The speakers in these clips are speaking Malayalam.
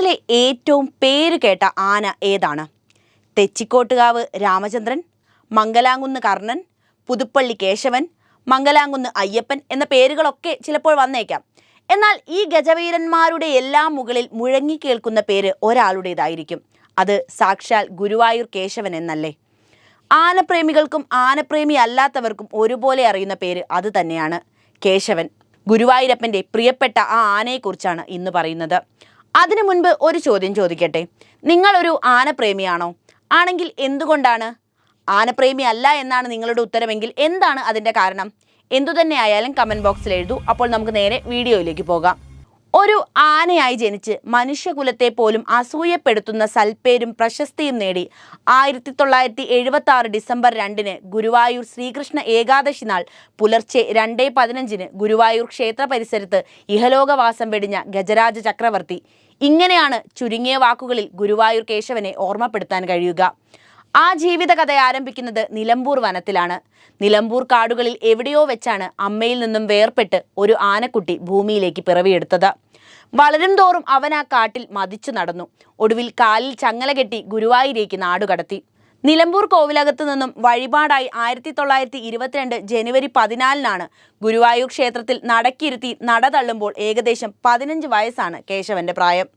കേരളത്തിലെ ഏറ്റവും പേര് കേട്ട ആന ഏതാണ്? തെച്ചിക്കോട്ടുകാവ് രാമചന്ദ്രൻ മംഗലാങ്കുന്ന് കർണൻ പുതുപ്പള്ളി കേശവൻ മംഗലാങ്കുന്ന് അയ്യപ്പൻ എന്ന പേരുകളൊക്കെ ചിലപ്പോൾ വന്നേക്കാം. എന്നാൽ ഈ ഗജവീരന്മാരുടെ എല്ലാം മുകളിൽ മുഴങ്ങിക്കേൾക്കുന്ന പേര് ഒരാളുടേതായിരിക്കും. അത് സാക്ഷാൽ ഗുരുവായൂർ കേശവൻ എന്നല്ലേ? ആനപ്രേമികൾക്കും ആനപ്രേമി അല്ലാത്തവർക്കും ഒരുപോലെ അറിയുന്ന പേര് അത് തന്നെയാണ്. കേശവൻ. ഗുരുവായൂരപ്പന്റെ പ്രിയപ്പെട്ട ആ ആനയെക്കുറിച്ചാണ് ഇന്ന് പറയുന്നത്. അതിനു മുൻപ് ഒരു ചോദ്യം ചോദിക്കട്ടെ? നിങ്ങളൊരു ആനപ്രേമിയാണോ? ആണെങ്കിൽ എന്തുകൊണ്ടാണ്? ആനപ്രേമി അല്ല എന്നാണ് നിങ്ങളുടെ ഉത്തരമെങ്കിൽ എന്താണ് അതിന്റെ കാരണം? എന്തുതന്നെ ആയാലും കമന്റ് ബോക്സിൽ എഴുതൂ. അപ്പോൾ നമുക്ക് നേരെ വീഡിയോയിലേക്ക് പോകാം. ഒരു ആനയായി ജനിച്ച് മനുഷ്യകുലത്തെ പോലും അസൂയപ്പെടുത്തുന്ന സൽപ്പേരും പ്രശസ്തിയും നേടി ആയിരത്തി തൊള്ളായിരത്തി എഴുപത്തി ആറ് ഡിസംബർ രണ്ടിന് ഗുരുവായൂർ ശ്രീകൃഷ്ണ ഏകാദശി നാൾ പുലർച്ചെ രണ്ടേ പതിനഞ്ചിന് ഗുരുവായൂർ ക്ഷേത്ര പരിസരത്ത് ഇഹലോകവാസം വെടിഞ്ഞ ഗജരാജ ചക്രവർത്തി. ഇങ്ങനെയാണ് ചുരുങ്ങിയ വാക്കുകളിൽ ഗുരുവായൂർ കേശവനെ ഓർമ്മപ്പെടുത്താൻ കഴിയുക. ആ ജീവിതകഥ ആരംഭിക്കുന്നത് നിലമ്പൂർ വനത്തിലാണ്. നിലമ്പൂർ കാടുകളിൽ എവിടെയോ വെച്ചാണ് അമ്മയിൽ നിന്നും വേർപെട്ട് ഒരു ആനക്കുട്ടി ഭൂമിയിലേക്ക് പിറവിയെടുത്തത്. വളരും തോറും അവൻ ആ കാട്ടിൽ മതിച്ചു നടന്നു. ഒടുവിൽ കാലിൽ ചങ്ങല കെട്ടി ഗുരുവായൂരേക്ക് നാടുകടത്തി. നിലമ്പൂർ കോവിലകത്തു നിന്നും വഴിപാടായി ആയിരത്തി തൊള്ളായിരത്തി ഇരുപത്തിരണ്ട് ജനുവരി പതിനാലിനാണ് ഗുരുവായൂർ ക്ഷേത്രത്തിൽ നടക്കിരുത്തി നട തള്ളുമ്പോൾ ഏകദേശം പതിനഞ്ച് വയസ്സാണ് കേശവന്റെ പ്രായം.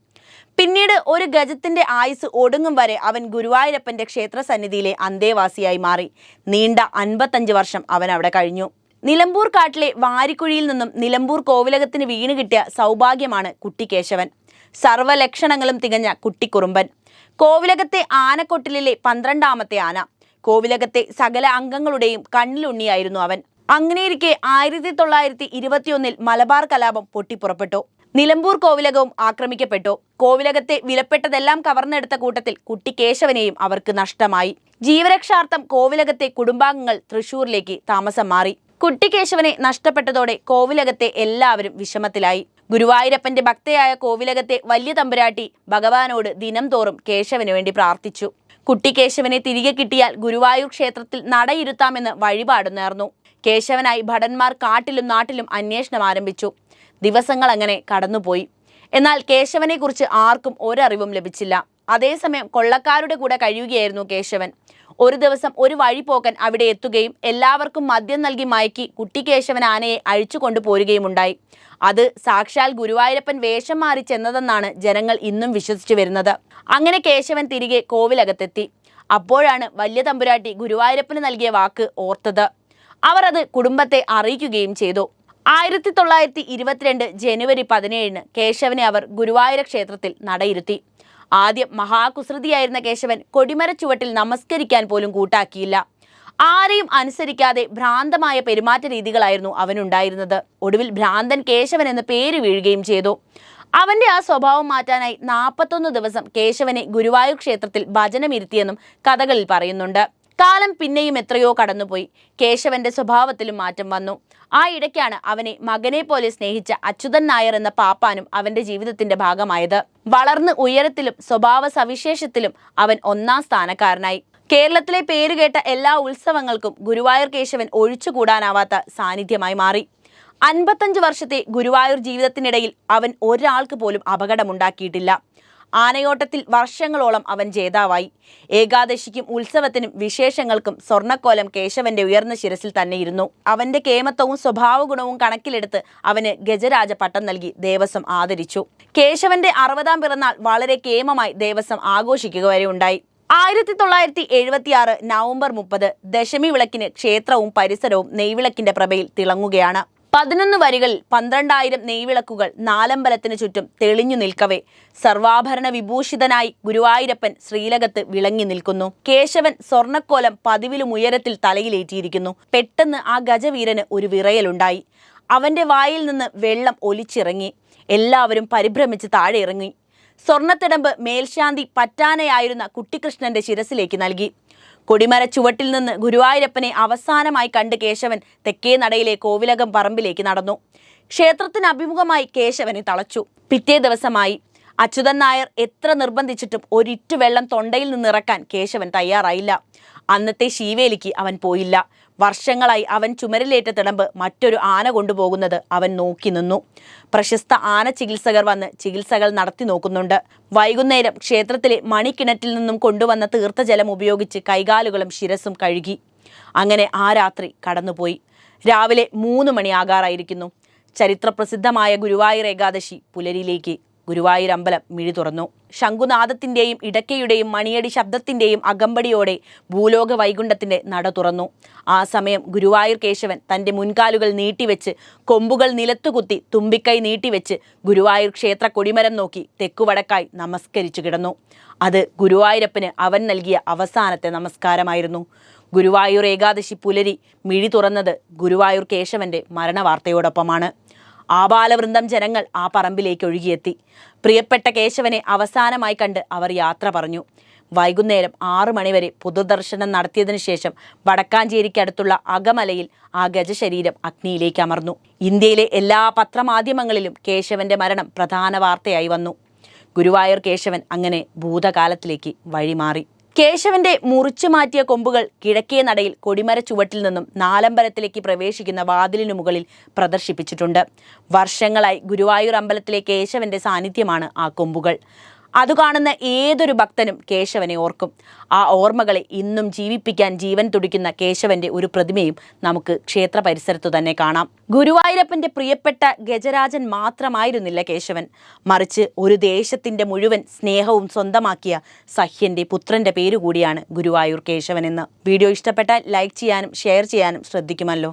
പിന്നീട് ഒരു ഗജത്തിന്റെ ആയുസ് ഒടുങ്ങും വരെ അവൻ ഗുരുവായൂരപ്പന്റെ ക്ഷേത്ര സന്നിധിയിലെ അന്തേവാസിയായി മാറി. നീണ്ട അൻപത്തഞ്ച് വർഷം അവൻ അവിടെ കഴിഞ്ഞു. നിലമ്പൂർ കാട്ടിലെ വാരിക്കുഴിയിൽ നിന്നും നിലമ്പൂർ കോവിലകത്തിന് വീണ് കിട്ടിയ സൗഭാഗ്യമാണ് കുട്ടി കേശവൻ. സർവലക്ഷണങ്ങളും തികഞ്ഞ കുട്ടിക്കുറുമ്പൻ. കോവിലകത്തെ ആനക്കൊട്ടിലെ പന്ത്രണ്ടാമത്തെ ആന. കോവിലകത്തെ സകല അംഗങ്ങളുടെയും കണ്ണിലുണ്ണിയായിരുന്നു അവൻ. അങ്ങനെയിരിക്കെ ആയിരത്തി തൊള്ളായിരത്തി ഇരുപത്തിയൊന്നിൽ മലബാർ കലാപം പൊട്ടിപ്പുറപ്പെട്ടു. നിലമ്പൂർ കോവിലകവും ആക്രമിക്കപ്പെട്ടു. കോവിലകത്തെ വിലപ്പെട്ടതെല്ലാം കവർന്നെടുത്ത കൂട്ടത്തിൽ കുട്ടി കേശവനെയും അവർക്ക് നഷ്ടമായി. ജീവരക്ഷാർത്ഥം കോവിലകത്തെ കുടുംബാംഗങ്ങൾ തൃശൂരിലേക്ക് താമസം മാറി. കുട്ടി കേശവനെ നഷ്ടപ്പെട്ടതോടെ കോവിലകത്തെ എല്ലാവരും വിഷമത്തിലായി. ഗുരുവായൂരപ്പന്റെ ഭക്തയായ കോവിലകത്തെ വലിയ തമ്പുരാട്ടി ഭഗവാനോട് ദിനം തോറും കേശവന് വേണ്ടി പ്രാർത്ഥിച്ചു. കുട്ടി കേശവനെ തിരികെ കിട്ടിയാൽ ഗുരുവായൂർ ക്ഷേത്രത്തിൽ നടയിരുത്താമെന്ന് വഴിപാട് നേർന്നു. കേശവനായി ഭടന്മാർ കാട്ടിലും നാട്ടിലും അന്വേഷണം ആരംഭിച്ചു. ദിവസങ്ങൾ അങ്ങനെ കടന്നുപോയി. എന്നാൽ കേശവനെക്കുറിച്ച് ആർക്കും ഒരറിവും ലഭിച്ചില്ല. അതേസമയം കൊള്ളക്കാരുടെ കൂടെ കഴിയുകയായിരുന്നു കേശവൻ. ഒരു ദിവസം ഒരു വഴിപോക്കൻ അവിടെ എത്തുകയും എല്ലാവർക്കും മദ്യം നൽകി മയക്കി കുട്ടി കേശവൻ ആനയെ അഴിച്ചു കൊണ്ടുപോരുകയും ഉണ്ടായി അത് സാക്ഷാൽ ഗുരുവായൂരപ്പൻ വേഷം മാറി ചെന്നതെന്നാണ് ജനങ്ങൾ ഇന്നും വിശ്വസിച്ചു വരുന്നത്. അങ്ങനെ കേശവൻ തിരികെ കോവിലകത്തെത്തി. അപ്പോഴാണ് വലിയ തമ്പുരാട്ടി ഗുരുവായൂരപ്പന് നൽകിയ വാക്ക് ഓർത്തത്. അവർ അത് കുടുംബത്തെ അറിയിക്കുകയും ചെയ്തു. ആയിരത്തി തൊള്ളായിരത്തി ഇരുപത്തിരണ്ട് ജനുവരി പതിനേഴിന് കേശവനെ അവർ ഗുരുവായൂര ക്ഷേത്രത്തിൽ നടയിരുത്തി. ആദ്യം മഹാകുസൃതിയായിരുന്ന കേശവൻ കൊടിമര ചുവട്ടിൽ നമസ്കരിക്കാൻ പോലും കൂട്ടാക്കിയില്ല. ആരെയും അനുസരിക്കാതെ ഭ്രാന്തമായ പെരുമാറ്റ രീതികളായിരുന്നു അവനുണ്ടായിരുന്നത്. ഒടുവിൽ ഭ്രാന്തൻ കേശവൻ എന്ന പേര് വീഴുകയും ചെയ്തു. അവന്റെ ആ സ്വഭാവം മാറ്റാനായി നാൽപ്പത്തൊന്ന് ദിവസം കേശവനെ ഗുരുവായൂർ ക്ഷേത്രത്തിൽ ഭജനമിരുത്തിയെന്നും കഥകളിൽ പറയുന്നുണ്ട്. കാലം പിന്നെയും എത്രയോ കടന്നുപോയി. കേശവന്റെ സ്വഭാവത്തിലും മാറ്റം വന്നു. ആ ഇടയ്ക്കാണ് അവനെ മകനെ പോലെ സ്നേഹിച്ച അച്യുതൻ നായർ എന്ന പാപ്പാനും അവന്റെ ജീവിതത്തിന്റെ ഭാഗമായത്. വളർന്ന് ഉയരത്തിലും സ്വഭാവ സവിശേഷത്തിലും അവൻ ഒന്നാം സ്ഥാനക്കാരനായി. കേരളത്തിലെ പേരുകേട്ട എല്ലാ ഉത്സവങ്ങൾക്കും ഗുരുവായൂർ കേശവൻ ഒഴിച്ചുകൂടാനാവാത്ത സാന്നിധ്യമായി മാറി. അൻപത്തഞ്ച് വർഷത്തെ ഗുരുവായൂർ ജീവിതത്തിനിടയിൽ അവൻ ഒരാൾക്ക് പോലും അപകടമുണ്ടാക്കിയിട്ടില്ല. ആനയോട്ടത്തിൽ വർഷങ്ങളോളം അവൻ ജേതാവായി. ഏകാദശിക്കും ഉത്സവത്തിനും വിശേഷങ്ങൾക്കും സ്വർണക്കോലം കേശവന്റെ ഉയർന്ന ശിരസിൽ തന്നെയിരുന്നു. അവന്റെ കേമത്വവും സ്വഭാവഗുണവും കണക്കിലെടുത്ത് അവന് ഗജരാജ പട്ടം നൽകി ദേവസ്വം ആദരിച്ചു. കേശവന്റെ അറുപതാം പിറന്നാൾ വളരെ കേമമായി ദേവസ്വം ആഘോഷിക്കുക വരെ ഉണ്ടായി. ആയിരത്തി തൊള്ളായിരത്തി എഴുപത്തിയാറ് നവംബർ മുപ്പത് ദശമി വിളക്കിന് ക്ഷേത്രവും പരിസരവും നെയ്വിളക്കിന്റെ പ്രഭയിൽ തിളങ്ങുകയാണ്. പതിനൊന്ന് വരികളിൽ പന്ത്രണ്ടായിരം നെയ്വിളക്കുകൾ നാലമ്പലത്തിന് ചുറ്റും തെളിഞ്ഞു നിൽക്കവേ. സർവാഭരണ വിഭൂഷിതനായി ഗുരുവായൂരപ്പൻ ശ്രീലകത്ത് വിളങ്ങി നിൽക്കുന്നു. കേശവൻ സ്വർണക്കോലം പതിവിലും ഉയരത്തിൽ തലയിലേറ്റിയിരിക്കുന്നു. പെട്ടെന്ന് ആ ഗജവീരന് ഒരു വിറയലുണ്ടായി. അവന്റെ വായിൽ നിന്ന് വെള്ളം ഒലിച്ചിറങ്ങി. എല്ലാവരും പരിഭ്രമിച്ച് താഴെ ഇറങ്ങി. സ്വർണത്തിടമ്പ് മേൽശാന്തി പറ്റാനയായിരുന്ന കുട്ടിക്കൃഷ്ണന്റെ ശിരസിലേക്ക് നൽകി. കൊടിമര ചുവട്ടിൽ നിന്ന് ഗുരുവായൂരപ്പനെ അവസാനമായി കണ്ട് കേശവൻ തെക്കേ നടയിലെ കോവിലകം പറമ്പിലേക്ക് നടന്നു. ക്ഷേത്രത്തിന് അഭിമുഖമായി കേശവനെ തളച്ചു. പിറ്റേ ദിവസമായി അച്യുതൻ നായർ എത്ര നിർബന്ധിച്ചിട്ടും ഒരിറ്റു വെള്ളം തൊണ്ടയിൽ നിന്നിറക്കാൻ കേശവൻ തയ്യാറായില്ല. അന്നത്തെ ശീവേലിക്ക് അവൻ പോയില്ല. വർഷങ്ങളായി അവൻ ചുമരിലേറ്റ തിടമ്പ് മറ്റൊരു ആന കൊണ്ടുപോകുന്നത് അവൻ നോക്കി നിന്നു. പ്രശസ്ത ആന ചികിത്സകർ വന്ന് ചികിത്സകൾ നടത്തി നോക്കുന്നുണ്ട്. വൈകുന്നേരം ക്ഷേത്രത്തിലെ മണിക്കിണറ്റിൽ നിന്നും കൊണ്ടുവന്ന തീർത്ഥജലം ഉപയോഗിച്ച് കൈകാലുകളും ശിരസും കഴുകി. അങ്ങനെ ആ രാത്രി കടന്നുപോയി. രാവിലെ മൂന്ന് മണിയാകാറായിരിക്കുന്നു. ചരിത്രപ്രസിദ്ധമായ ഗുരുവായൂർ ഏകാദശി പുലരിയിലേക്ക് ഗുരുവായൂർ അമ്പലം മിഴി തുറന്നു. ശംഖുനാഥത്തിന്റെയും ഇടയ്ക്കയുടെയും മണിയടി ശബ്ദത്തിന്റെയും അകമ്പടിയോടെ ഭൂലോക വൈകുണ്ഠത്തിന്റെ നട തുറന്നു. ആ സമയം ഗുരുവായൂർ കേശവൻ തന്റെ മുൻകാലുകൾ നീട്ടിവെച്ച് കൊമ്പുകൾ നിലത്തുകുത്തി തുമ്പിക്കൈ നീട്ടിവെച്ച് ഗുരുവായൂർ ക്ഷേത്ര കൊടിമരം നോക്കി തെക്കുവടക്കായി നമസ്കരിച്ചു കിടന്നു. അത് ഗുരുവായൂരപ്പന് അവൻ നൽകിയ അവസാനത്തെ നമസ്കാരമായിരുന്നു. ഗുരുവായൂർ ഏകാദശി പുലരി മിഴി തുറന്നത് ഗുരുവായൂർ കേശവന്റെ മരണവാർത്തയോടൊപ്പമാണ്. ആബാലവൃന്ദം ജനങ്ങൾ ആ പറമ്പിലേക്ക് ഒഴുകിയെത്തി. പ്രിയപ്പെട്ട കേശവനെ അവസാനമായി കണ്ട് അവർ യാത്ര പറഞ്ഞു. വൈകുന്നേരം ആറു മണിവരെ പൊതുദർശനം നടത്തിയതിനു ശേഷം വടക്കാഞ്ചേരിക്കടുത്തുള്ള അകമലയിൽ ആ ഗജശരീരം അഗ്നിയിലേക്ക് അമർന്നു. ഇന്ത്യയിലെ എല്ലാ പത്രമാധ്യമങ്ങളിലും കേശവന്റെ മരണം പ്രധാന വാർത്തയായി വന്നു. ഗുരുവായൂർ കേശവൻ അങ്ങനെ ഭൂതകാലത്തിലേക്ക് വഴിമാറി. കേശവന്റെ മുറിച്ചു മാറ്റിയ കൊമ്പുകൾ കിഴക്കേ നടയിൽ കൊടിമര ചുവട്ടിൽ നിന്നും നാലമ്പലത്തിലേക്ക് പ്രവേശിക്കുന്ന വാതിലിനു മുകളിൽ പ്രദർശിപ്പിച്ചിട്ടുണ്ട്. വർഷങ്ങളായി ഗുരുവായൂർ അമ്പലത്തിലെ കേശവന്റെ സാന്നിധ്യമാണ് ആ കൊമ്പുകൾ. അത് കാണുന്ന ഏതൊരു ഭക്തനും കേശവനെ ഓർക്കും. ആ ഓർമ്മകളെ ഇന്നും ജീവിപ്പിക്കാൻ ജീവൻ തുടിക്കുന്ന കേശവന്റെ ഒരു പ്രതിമയും നമുക്ക് ക്ഷേത്ര പരിസരത്തു തന്നെ കാണാം. ഗുരുവായൂരപ്പന്റെ പ്രിയപ്പെട്ട ഗജരാജൻ മാത്രമായിരുന്നില്ല കേശവൻ. മറിച്ച് ഒരു ദേശത്തിന്റെ മുഴുവൻ സ്നേഹവും സ്വന്തമാക്കിയ സഹ്യന്റെ പുത്രന്റെ പേരുകൂടിയാണ് ഗുരുവായൂർ കേശവൻ എന്ന്. വീഡിയോ ഇഷ്ടപ്പെട്ടാൽ ലൈക്ക് ചെയ്യാനും ഷെയർ ചെയ്യാനും ശ്രദ്ധിക്കുമല്ലോ.